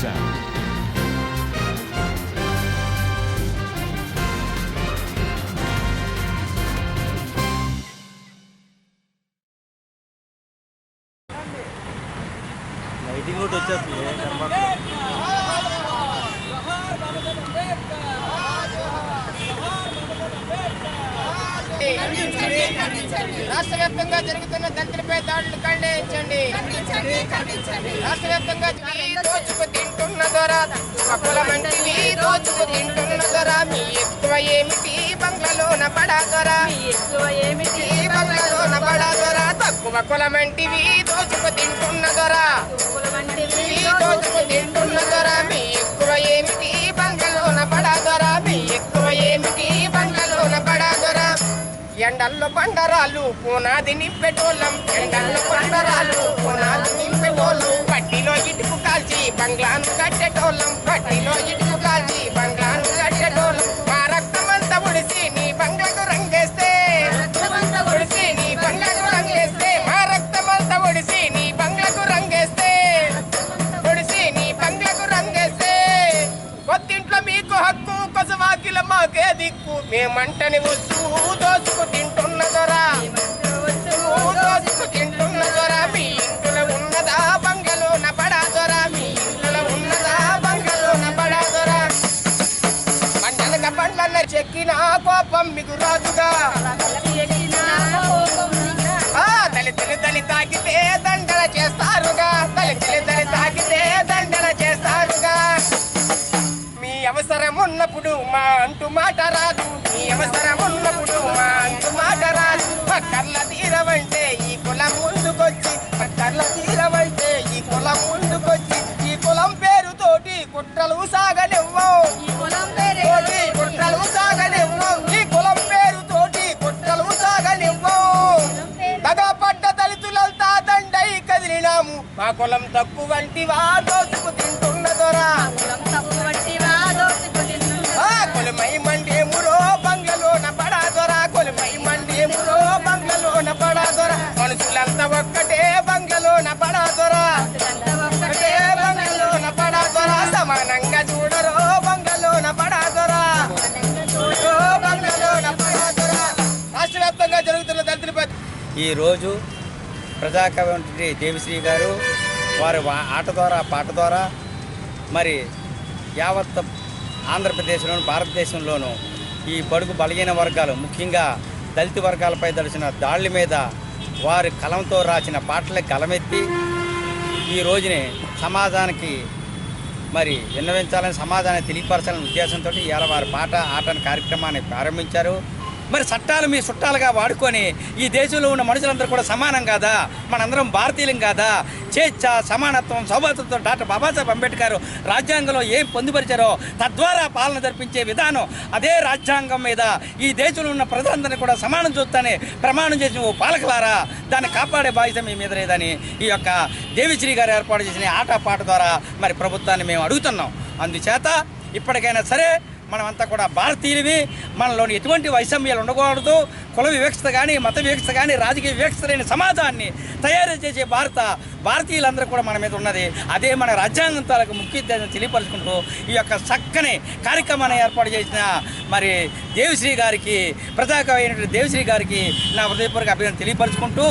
sound. Lighting వచ్చేస్తుంది. రాష్ట్ర వ్యాప్తంగా జరుగుతున్న దళితులపై దాడులు ఖండించండి. రాష్ట్ర వ్యాప్తంగా తింటున్న దొర కులమంటిని దోచుకు తింటున్న దొర మీ ఎక్కువ ఏమిటి? బంగ్లలోన పడా దొర ఎక్కువ ఏమిటి? ఈ బంగ్లలోన పడా దొర తక్కువ కులమంటివి దోచుకు తింటున్న దొర వంటివి ఈ దోచుకు తింటున్న దొర మీ ఎక్కువ ఏమిటి? బంగ్లలోన పడా దొర మీ ఎక్కువ ఏమిటి? బంగ్లలోన పడా దొర ఎండల్లో బండరాలు పునాది నింపెటోళ్ళం. ఎండల్లో బండరాలు పునాది బంగ్లాను కట్టేటోళ్ళం పట్టిలో ఇటుకు కాల్చి బంగ్లాను కట్టేటోళ్ళం మా రక్తమంతా ఉడిసి నీ బంగ్లకు రంగేస్తే. ఉడిసి నీ బంగ్లకు రంగేస్తే మా రక్తమంతా ఉడిసి నీ బంగ్లకు రంగేస్తే. పొడిసి నీ బంగ్లకు రంగేస్తే. కొత్తింట్లో మీకు హక్కు కొసవాకిల మాకే దిక్కు. మేమంటని వస్తూ దోచుకు తింటున్న దొరా. నువ్వు దోచుకు పండ్లన్న చెక్కిన కోపం మీకు రాదుగా. ఆ దళితులు దళి తాకితే దండన చేస్తారుగా. తలి తల్లి తల్లి తాకితే దండన చేస్తారుగా. మీ అవసరం ఉన్నప్పుడు మా అంటూ మాట రాదు. మీ అవసరం ఉన్నప్పుడు మా అంటూ మాట రాదు. పక్కర్ల తీరవంటే మా కులం తక్కువ వంటివా దోచుకు తింటున్న దొరా ఆ కొలుమై మండేమురో బంగ్లలోన పడా దొర కొలుమై మండేమురో మనుషులంతా ఒక్కటే బంగ్లలోన పడా దొర ఒక్కటే బంగ్లలోన పడా దొర సమానంగా చూడరో రాష్ట్ర వ్యాప్తంగా జరుగుతున్న దళితులపై ఈరోజు ప్రజాకవి దేవిశ్రీ గారు వారి ఆట ద్వారా పాట ద్వారా మరి యావత్ ఆంధ్రప్రదేశ్లోను భారతదేశంలోనూ ఈ బడుగు బలహీన వర్గాలు ముఖ్యంగా దళిత వర్గాలపై దడిచిన దాళ్ళ మీద వారి కలంతో రాసిన పాటలకు కలమెత్తి ఈ రోజుని సమాజానికి మరి విన్నవించాలని సమాజాన్ని తెలియపరచాలని ఉద్దేశంతో ఇవాళ వారి పాట ఆటన కార్యక్రమాన్ని ప్రారంభించారు. మరి చట్టాలు మీ చుట్టాలుగా వాడుకొని ఈ దేశంలో ఉన్న మనుషులందరూ కూడా సమానం కాదా? మనందరం భారతీయులం కాదా? స్వేచ్ఛ సమానత్వం సౌభాతత్వం డాక్టర్ బాబాసాహెబ్ అంబేద్కర్ రాజ్యాంగంలో ఏం పొందుపరిచారో తద్వారా పాలన జరిపించే విధానం అదే రాజ్యాంగం మీద ఈ దేశంలో ఉన్న ప్రజలందరినీ కూడా సమానం చూస్తానే ప్రమాణం చేసిన ఓ పాలకులారా? దాన్ని కాపాడే బాధ్యత మీ మీద లేదని ఈ యొక్క దేవిశ్రీ గారు ఏర్పాటు చేసిన ఆట పాట ద్వారా మరి ప్రభుత్వాన్ని మేము అడుగుతున్నాం. అందుచేత ఇప్పటికైనా సరే మనమంతా కూడా భారతీయులవి మనలోని ఎటువంటి వైషమ్యాలు ఉండకూడదు. కుల వివక్షత కానీ మత వివక్షత కానీ రాజకీయ వివక్షత లేని సమాజాన్ని తయారు చేసే భారత భారతీయులందరూ కూడా మన మీద ఉన్నది. అదే మన రాజ్యాంగం తాలకు ముఖ్య ఉద్దేశం తెలియపరుచుకుంటూ ఈ యొక్క చక్కని కార్యక్రమాన్ని ఏర్పాటు చేసిన మరి దేవిశ్రీ గారికి ప్రజాకవి అయినటువంటి దేవిశ్రీ గారికి నా హృదయపూర్వక అభినందన తెలియపరుచుకుంటూ